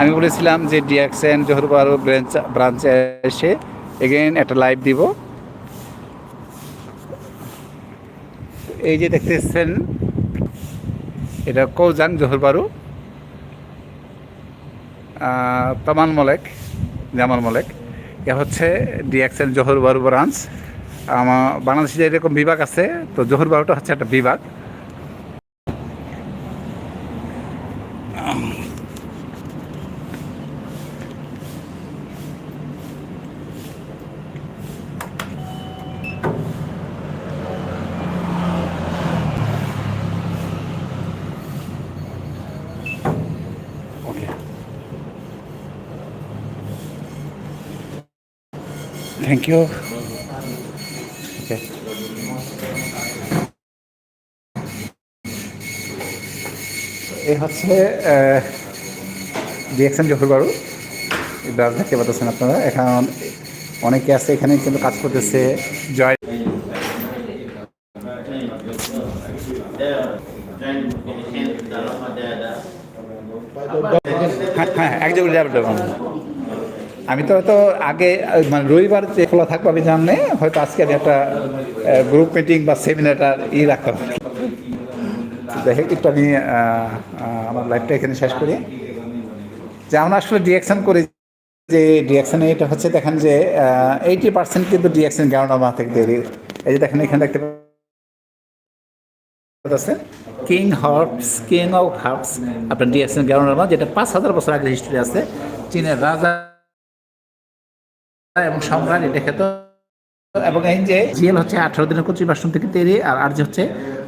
আমি বলেছিলাম যে ডিএক্সএন জোহরবারু ব্রাঞ্চ ব্রাঞ্চে এসে এগেন একটা লাইভ দিব। এই যে দেখতেছেন এটা কৌজান জোহরবারু আহ, তামান মলেক জামাল মলেক। এ হচ্ছে ডিএক্সএন জোহরবারু ব্রাঞ্চ আমার বাংলাদেশে যে এরকম বিভাগ আছে তো জোহরবারুটা হচ্ছে একটা বিভাগ। থ্যাংক ইউ এই হচ্ছে ডিএক্সএন জহুরবাড়ু ব্রাউজ দেখতে পাচ্ছেন আপনারা। এখন অনেকে আছে এখানে কিন্তু কাজ করতেছে। জয়। হ্যাঁ হ্যাঁ একজন আমি তো হয়তো আগে মানে রবিবার যে খোলা থাকব, আমি জানলে হয়তো আজকে আমি একটা গ্রুপ মিটিং বা সেমিনারটা ই রাখতাম হোক একটু আমি আমার লাইফটা এখানে শেষ করি। যে আমরা আসলে ডিরেকশন করি, যে ডিরেকশনে এটা হচ্ছে, দেখেন যে এইটি পার্সেন্ট কিন্তু ডিরেকশন গ্রাউন্ড থেকে তৈরি এই যে দেখেন, এখানে দেখতে পাচ্ছেন king harps king of harps আপনার ডিএক্সএন গ্রাউন্ড যেটা পাঁচ হাজার বছর আগে হিস্ট্রি আছে, চীনের রাজা এবং সম্রাট এটা খেত এবং এই যে জিএল হচ্ছে আঠারো দিনের কচি মাশরুম থেকে তৈরি আর আর যে হচ্ছে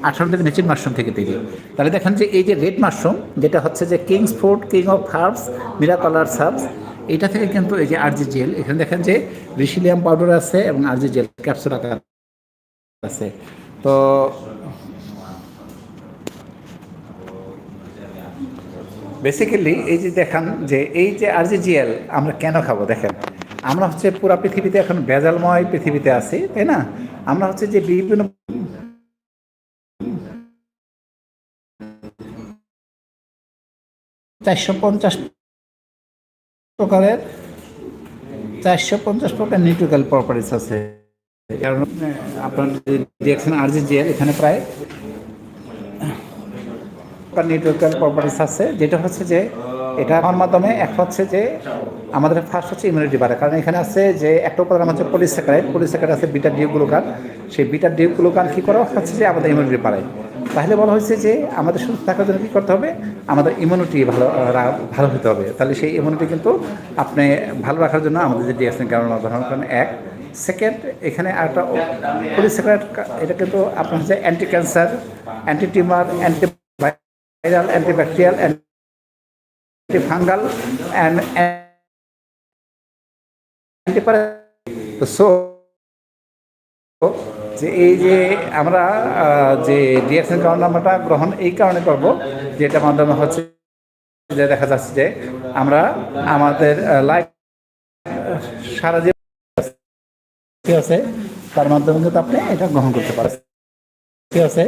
আঠারো দিনের মেচিন মাশরুম থেকে তৈরি। তাহলে দেখেন যে এই যে রেড মাশরুম, যেটা হচ্ছে যে kings food king of herbs Mira কালার সার্বস এটা থেকে কিন্তু এই যে আরজি জেল এখানে দেখেন যে রিসিলিয়াম পাউডার আছে এবং আরজি জেল ক্যাপসুল আকার আছে। তো বেসিক্যালি এই যে দেখান যে এই যে আরজিজিএল আমরা কেন খাব দেখেন? আমরা হচ্ছে পুরো পৃথিবীতে এখন ভেজালময় পৃথিবীতে আছি, তাই না? আমরা হচ্ছে যে বিভিন্ন চারশো পঞ্চাশ প্রকারের, চারশো পঞ্চাশ প্রকার নিউট্রিক্যাল প্রপার্টিস আছে। কারণ, আপনার ডিএক্সএন আরজিজিএল এখানে প্রায় নিউট্রিক্যাল প্রপার্টিস আছে, যেটা হচ্ছে যে এটা আমার মাধ্যমে এক হচ্ছে যে আমাদের ফার্স্ট হচ্ছে ইমিউনিটি বাড়ে কারণ এখানে আছে যে একটা উপাদান হচ্ছে পলিস্যাকারাইড পলিস্যাকারাইড আছে বিটা ডিউগ্লুকান সেই বিটা ডিউগ্লুকান কী করা? হচ্ছে যে আমাদের ইমিউনিটি বাড়ায়। তাহলে বলা হয়েছে যে আমাদের সুস্থ থাকার জন্য কী করতে হবে? আমাদের ইমিউনিটি ভালো ভালো হতে হবে। তাহলে সেই ইমিউনিটি কিন্তু আপনি ভালো রাখার জন্য আমাদের যে ডিএসএন কারণ ধারণ করেন এক। সেকেন্ড এখানে একটা পলিস্যাকারাইড এটা কিন্তু আপনার হচ্ছে anti cancer anti tumour anti viral antibacterial antifungal and so যে এই যে আমরা যে ডিএক্সএন নাম্বারটা গ্রহণ এই কারণে করব যেটা মাধ্যমে হচ্ছে যে দেখা যাচ্ছে যে আমরা আমাদের লাইফ সারা ঠিক আছে, তার মাধ্যমে কিন্তু আপনি এটা গ্রহণ করতে পারেন। আছে,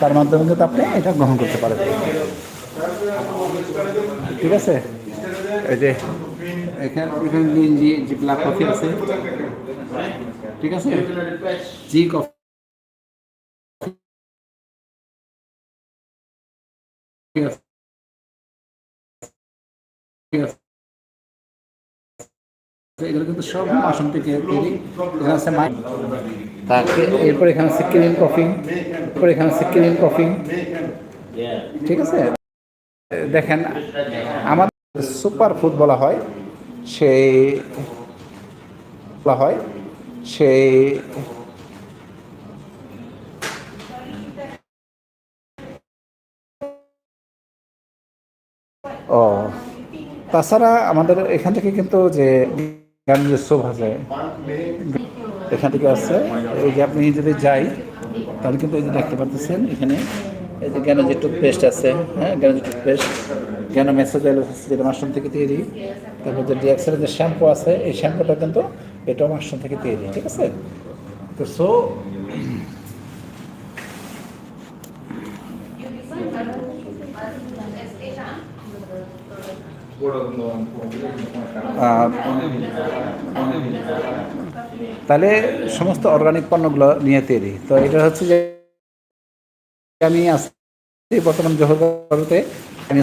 তার মাধ্যমে কিন্তু আপনি এটা গ্রহণ করতে পারেন। ঠিক আছে? এই যে, এখানে এখানে জি জি ব্ল্যাক কফি আছে। ঠিক আছে? জি কফি। এরপর এখানে আছে কফি। এরপর এখানে আছে কফি। ঠিক আছে? দেখেন, আমাদের সুপার ফুড বলা হয়, সেই বলা হয়, সেই ও, তাছাড়া আমাদের এখান থেকে কিন্তু যে গান্ধী সোপ আছে, এখান থেকে আসছে এই যে আপনি যদি যাই, তাহলে কিন্তু এই যে দেখতে পাচ্ছেন এখানে এই যে যে টুথপেস্ট আছে হ্যাঁ যে টুথপেস্ট, জ্ঞান মেসেজ আছে যেটা মাশরুম থেকে তৈরি তারপর যে ডিএক্সের যে শ্যাম্পু আছে, এই শ্যাম্পুটা কিন্তু এটাও মাশরুম থেকে তৈরি ঠিক আছে? তো সো তাহলে সমস্ত অর্গানিক পণ্যগুলো নিয়ে তৈরি তো এটা হচ্ছে যে আমি আছি বর্তমান জহর আমি